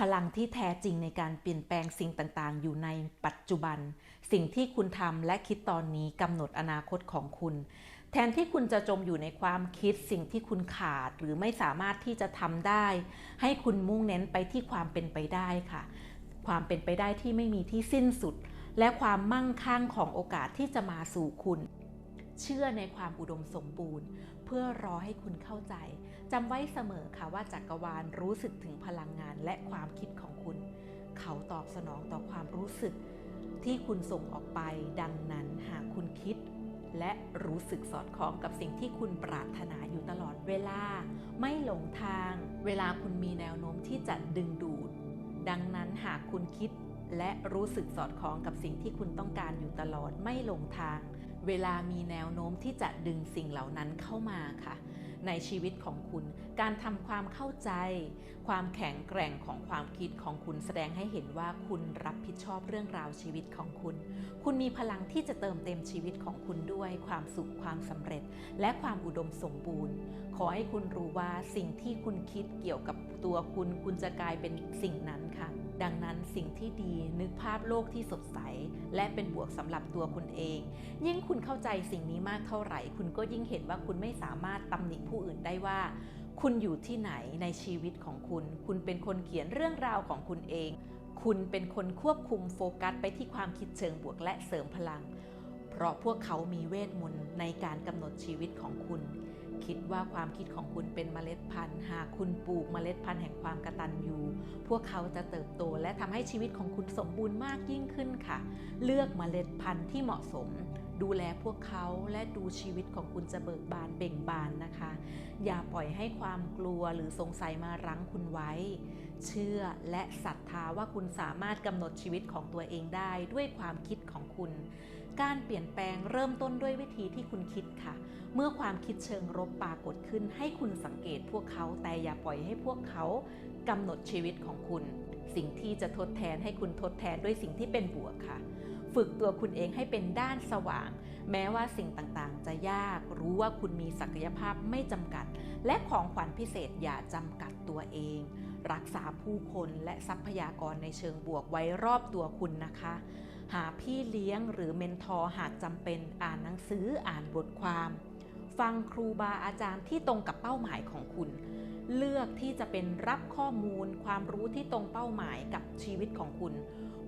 พลังที่แท้จริงในการเปลี่ยนแปลงสิ่งต่างๆ อยู่ในปัจจุบัน สิ่งที่คุณทำและคิดตอนนี้กำหนดอนาคตของคุณ แทนที่คุณจะจมอยู่ในความคิดสิ่งที่คุณขาดหรือไม่สามารถที่จะทำได้ ให้คุณมุ่งเน้นไปที่ความเป็นไปได้ค่ะ ความเป็นไปได้ที่ไม่มีที่สิ้นสุด และความมั่งคั่งของโอกาสที่จะมาสู่คุณ เชื่อในความอุดมสมบูรณ์ เพื่อรอให้คุณเข้าใจจำไว้เสมอค่ะว่าจักรวาลรู้สึกถึงพลังงานและความคิดของคุณ เขาตอบสนองต่อความรู้สึกที่คุณส่งออกไป ดังนั้นหากคุณคิด และรู้สึกสอดคล้องกับสิ่งที่คุณปรารถนาอยู่ตลอดเวลา ไม่หลงทาง เวลาคุณมีแนวโน้มที่จะดึงดูด ดังนั้นหากคุณคิดและรู้สึกสอดคล้องกับสิ่งที่คุณต้องการอยู่ตลอดไม่หลงทาง เวลามีแนวโน้มที่จะดึงสิ่งเหล่านั้นเข้ามาค่ะ ในชีวิตของคุณ การทำความเข้าใจ ความแข็งแกร่งของความคิดของคุณแสดงให้เห็นว่าคุณรับผิดชอบเรื่องราวชีวิตของคุณ คุณมีพลังที่จะเติมเต็มชีวิตของคุณด้วยความสุขความสำเร็จ และความอุดมสมบูรณ์ ขอให้คุณรู้ว่าสิ่งที่คุณคิดเกี่ยวกับตัวคุณ คุณจะกลายเป็นสิ่งนั้นค่ะ ดังนั้นสิ่งที่ดีนึกภาพโลกที่สดใส และเป็นบวกสำหรับตัวคุณเอง ยิ่งคุณเข้าใจสิ่งนี้มากเท่าไหร่ คุณก็ยิ่งเห็นว่าคุณไม่สามารถตำหนิผู้อื่นได้ว่า คุณอยู่ที่ไหนในชีวิตของคุณ คุณเป็นคนเขียนเรื่องราวของคุณเอง คุณเป็นคนควบคุมโฟกัสไปที่ความคิดเชิงบวกและเสริมพลัง เพราะพวกเขามีเวทมนต์ในการกำหนดชีวิตของคุณ คิดว่าความคิดของคุณเป็นเมล็ดพันธุ์ หากคุณปลูกเมล็ดพันธุ์แห่งความกระตัญญูพวกเขาจะเติบโตและทำให้ชีวิตของคุณสมบูรณ์มากยิ่งขึ้นค่ะ เลือกเมล็ดพันธุ์ที่เหมาะสม ดูแลพวกเขาและดูชีวิตของคุณจะเบิกบานเบ่งบานนะคะ อย่าปล่อยให้ความกลัวหรือสงสัยมารั้งคุณไว้ เชื่อและศรัทธาว่าคุณสามารถกำหนดชีวิตของตัวเองได้ด้วยความคิดของคุณ การเปลี่ยนแปลงเริ่มต้นด้วยวิธีที่คุณคิดค่ะ เมื่อความคิดเชิงรบปรากฏขึ้น ให้คุณสังเกตพวกเขาแต่อย่าปล่อยให้พวกเขากำหนดชีวิตของคุณ สิ่งที่จะทดแทนให้คุณทดแทนด้วยสิ่งที่เป็นบวกค่ะ ฝึกตัวคุณเองให้เป็นด้านสว่าง แม้ว่าสิ่งต่างๆ จะยากรู้ว่าคุณมีศักยภาพไม่จำกัด และของขวัญพิเศษอย่าจำกัดตัวเอง รักษาผู้คนและทรัพยากรในเชิงบวกไว้รอบตัวคุณนะคะ หาพี่เลี้ยงหรือเมนทอร์หากจำเป็นอ่านหนังสืออ่านบทความ ฟังครูบาอาจารย์ที่ตรงกับเป้าหมายของคุณ เลือกที่จะเป็นรับข้อมูล ความรู้ที่ตรงเป้าหมายกับชีวิตของคุณ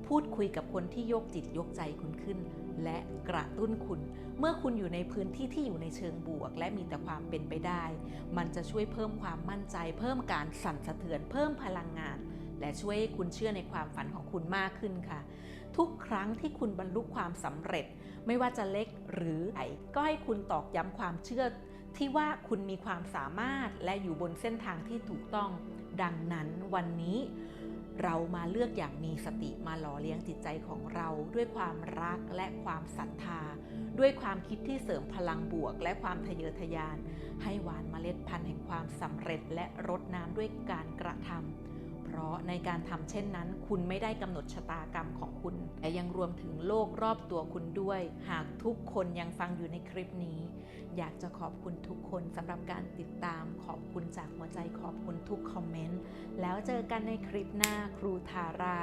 พูดคุยกับคนที่ยกจิตยกใจคุณขึ้น และกระตุ้นคุณ เมื่อคุณอยู่ในพื้นที่ที่อยู่ในเชิงบวก และมีแต่ความเป็นไปได้ มันจะช่วยเพิ่มความมั่นใจ เพิ่มการสั่นสะเทือน เพิ่มพลังงาน และช่วยให้คุณเชื่อในความฝันของคุณมากขึ้นค่ะ ทุกครั้งที่คุณบรรลุความสำเร็จ ไม่ว่าจะเล็กหรือใหญ่ก็ให้คุณตอกย้ำความเชื่อ ที่ว่าคุณมีความสามารถและอยู่บนเส้นทางที่ถูกต้อง ดังนั้นวันนี้เรามาเลือกอย่างมีสติมาหล่อเลี้ยงจิตใจของเราด้วยความรักและความศรัทธา ด้วยความคิดที่เสริมพลังบวกและความทะเยอทะยาน ให้หวานเมล็ดพันธุ์แห่งความสำเร็จและรดน้ำด้วยการกระทำ เพราะในการทำเช่นนั้น คุณไม่ได้กำหนดชะตากรรมของคุณ แต่ยังรวมถึงโลกรอบตัวคุณด้วย หากทุกคนยังฟังอยู่ในคลิปนี้ อยากจะขอบคุณทุกคนสำหรับการติดตาม ขอบคุณจากหัวใจขอบคุณทุกคอมเมนต์ แล้วเจอกันในคลิปหน้าครูทารา